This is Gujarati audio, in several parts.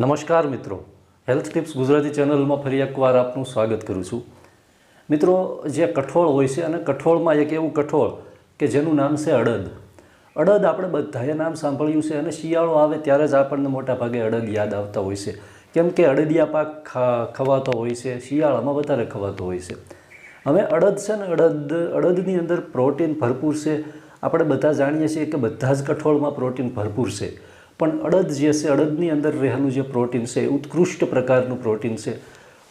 નમસ્કાર મિત્રો. હેલ્થ ટિપ્સ ગુજરાતી ચેનલમાં ફરી એકવાર આપનું સ્વાગત કરું છું. મિત્રો, જે કઠોળ હોય છે અને કઠોળમાં એક એવું કઠોળ કે જેનું નામ છે અડદ. અડદ આપણે બધાએ નામ સાંભળ્યું છે અને શિયાળો આવે ત્યારે જ આપણને મોટા ભાગે અડદ યાદ આવતા હોય છે. કેમ કે અડદિયા પાક ખવાતો હોય છે, શિયાળામાં વધારે ખવાતો હોય છે. હવે અડદ છે ને, અડદ, અડદની અંદર પ્રોટીન ભરપૂર છે. આપણે બધા જાણીએ છીએ કે બધા જ કઠોળમાં પ્રોટીન ભરપૂર છે. પણ અડદ જે છે, અડદની અંદર રહેલું જે પ્રોટીન છે ઉત્કૃષ્ટ પ્રકારનું પ્રોટીન છે.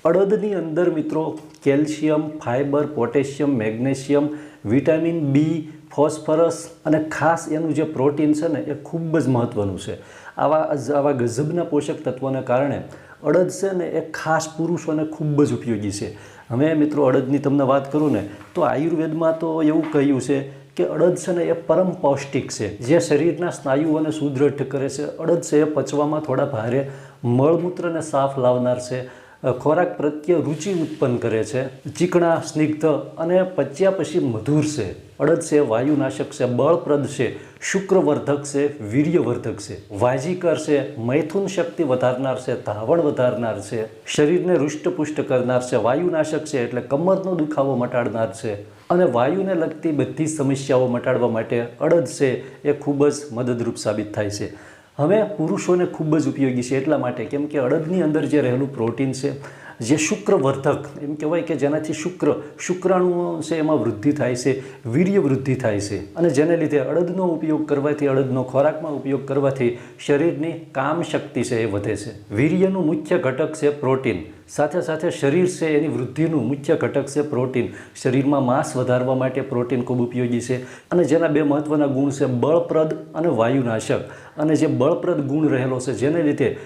અડદની અંદર મિત્રો calcium, fibre, potassium, magnesium, vitamin B phosphorus અને ખાસ એનું જે પ્રોટીન છે ને, એ ખૂબ જ મહત્ત્વનું છે. આવા આવા ગજબના પોષક તત્વોને કારણે અડદ છે ને, એ ખાસ પુરુષોને ખૂબ જ ઉપયોગી છે. હવે મિત્રો અડદની તમને વાત કરું ને, તો આયુર્વેદમાં તો એવું કહ્યું છે કે અડદ એ પરમ પૌષ્ટિક છે. જે શરીરના સ્નાયુઓને સુદૃઢ કરે છે. અડદ એ પચવામાં થોડા ભારે મળમૂત્રને સાફ લાવનાર છે. ખોરાક પ્રત્યે રુચિ ઉત્પન્ન કરે છે. ચીકણા, સ્નિગ્ધ અને પચ્યા પછી મધુર છે. અડદ છે વાયુનાશક છે, બળપ્રદ છે, શુક્રવર્ધક છે, વીર્યવર્ધક છે. વાજીકર છે, મૈથુન શક્તિ વધારનાર છે, ધાવણ વધારનાર છે. શરીરને રુષ્ટપુષ્ટ કરનાર છે, વાયુનાશક છે, એટલે કમરનો દુખાવો મટાડનાર છે. અને વાયુને લગતી બધી સમસ્યાઓ મટાડવા માટે અડદ છે એ ખૂબ જ મદદરૂપ સાબિત થાય છે. હવે પુરુષોને ખૂબ જ ઉપયોગી છે એટલા માટે કેમ કે અડદની અંદર જે રહેલું પ્રોટીન છે જે શુક્રવર્ધક એમ કહેવાય કે જેનાથી શુક્ર શુક્રાણુઓ છે એમાં વૃદ્ધિ થાય છે, વીર્ય વૃદ્ધિ થાય છે. અને જેને લીધે અડદનો ઉપયોગ કરવાથી, અડદનો ખોરાકમાં ઉપયોગ કરવાથી શરીરની કામ શક્તિ છે એ વધે છે. વીર્યનું મુખ્ય ઘટક છે પ્રોટીન. સાથે સાથે શરીર છે એની વૃદ્ધિનું મુખ્ય ઘટક છે પ્રોટીન. શરીરમાં માંસ વધારવા માટે પ્રોટીન ખૂબ ઉપયોગી છે. અને જેના બે મહત્ત્વના ગુણ છે બળપ્રદ અને વાયુનાશક. અને જે બળપ્રદ ગુણ રહેલો છે, જેને લીધે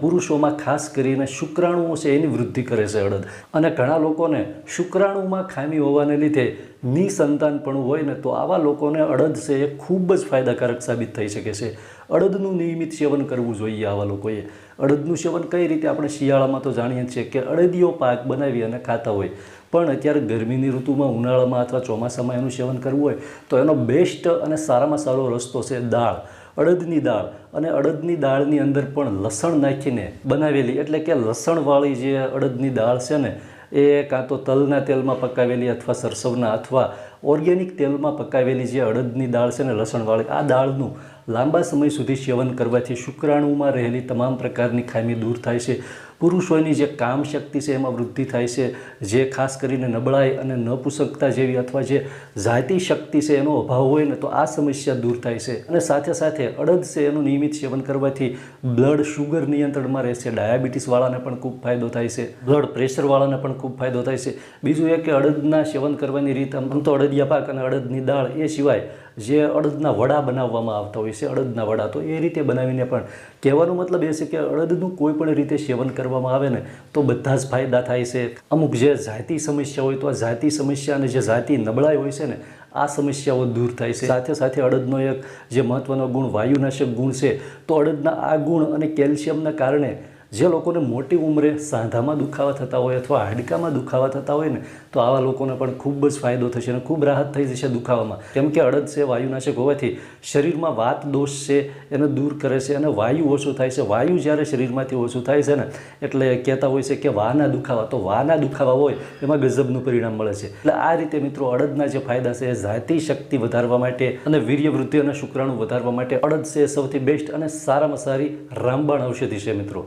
પુરુષોમાં ખાસ કરીને શુક્રાણુઓ છે એની વૃદ્ધિ કરે છે અડદ. અને ઘણા લોકોને શુક્રાણુમાં ખામી હોવાને લીધે નિસંતાનપણું હોય ને તો આવા લોકોને અડદ છે એ ખૂબ જ ફાયદાકારક સાબિત થઈ શકે છે. અડદનું નિયમિત સેવન કરવું જોઈએ આવા લોકોએ. અડદનું સેવન કઈ રીતે આપણે શિયાળામાં તો જાણીએ છીએ કે અડદિયો પાક બનાવી અને ખાતા હોય. પણ અત્યારે ગરમીની ઋતુમાં ઉનાળામાં અથવા ચોમાસામાં એનું સેવન કરવું હોય તો એનો બેસ્ટ અને સારામાં સારો રસ્તો છે દાળ. અડદની દાળ અને અડદની દાળની અંદર પણ લસણ નાખીને બનાવેલી, એટલે કે લસણવાળી જે અડદની દાળ છે ને, એ કાં તો તલના તેલમાં પકાવેલી અથવા સરસવના અથવા ઓર્ગેનિક તેલમાં પકાવેલી જે અડદની દાળ છે ને, લસણવાળી, આ દાળનું લાંબા સમય સુધી સેવન કરવાથી શુક્રાણુમાં રહેલી તમામ પ્રકારની ખામી દૂર થાય છે. પુરુષોની જે કામ શક્તિ છે એમાં વૃદ્ધિ થાય છે. જે ખાસ કરીને નબળાઈ અને નપુસકતા જેવી અથવા જે જાતિ શક્તિ છે એનો અભાવ હોય ને તો આ સમસ્યા દૂર થાય છે. અને સાથે સાથે અડદ છે એનું નિયમિત સેવન કરવાથી બ્લડ શુગર નિયંત્રણમાં રહેશે ડાયાબિટીસવાળાને પણ ખૂબ ફાયદો થાય છે. બ્લડ પ્રેશરવાળાને પણ ખૂબ ફાયદો થાય છે. બીજું એ કે અડદના સેવન કરવાની રીત આમ તો અડદિયા પાક અને અડદની દાળ એ સિવાય જે અડદના વડા બનાવવામાં આવતા હોય છે, અડદના વડા, તો એ રીતે બનાવીને પણ કહેવાનો મતલબ એ છે કે અડદનું કોઈ પણ રીતે સેવન કરવામાં આવે ને, તો બધા જ ફાયદા થાય છે. અમુક જે જાતિ સમસ્યા હોય, તો આ જાતિ સમસ્યા અને જે જાતિ નબળાઈ હોય છે ને, આ સમસ્યાઓ દૂર થાય છે. સાથે સાથે અડદનો એક જે મહત્ત્વનો ગુણ વાયુનાશક ગુણ છે, તો અડદના આ ગુણ અને કેલ્શિયમના કારણે જે લોકોને મોટી ઉંમરે સાંધામાં દુખાવા થતા હોય અથવા હાડકામાં દુખાવા થતા હોય ને, તો આવા લોકોને પણ ખૂબ જ ફાયદો થશે અને ખૂબ રાહત થઈ જશે દુખાવામાં. કેમ કે અડદ છે, વાયુનાશક હોવાથી શરીરમાં વાત દોષ છે, એને દૂર કરે છે અને વાયુ ઓછું થાય છે. વાયુ જ્યારે શરીરમાંથી ઓછું થાય છે ને, એટલે કહેતા હોય છે કે વાના દુખાવા, તો વાના દુખાવા હોય, એમાં ગજબનું પરિણામ મળે છે. એટલે આ રીતે મિત્રો અડદના જે ફાયદા છે, એ જાતિ શક્તિ વધારવા માટે અને વીર્ય વૃદ્ધિ અને શુક્રાણુ વધારવા માટે અડદ છે સૌથી બેસ્ટ અને સારામાં સારી રામબાણ ઔષધિ છે મિત્રો.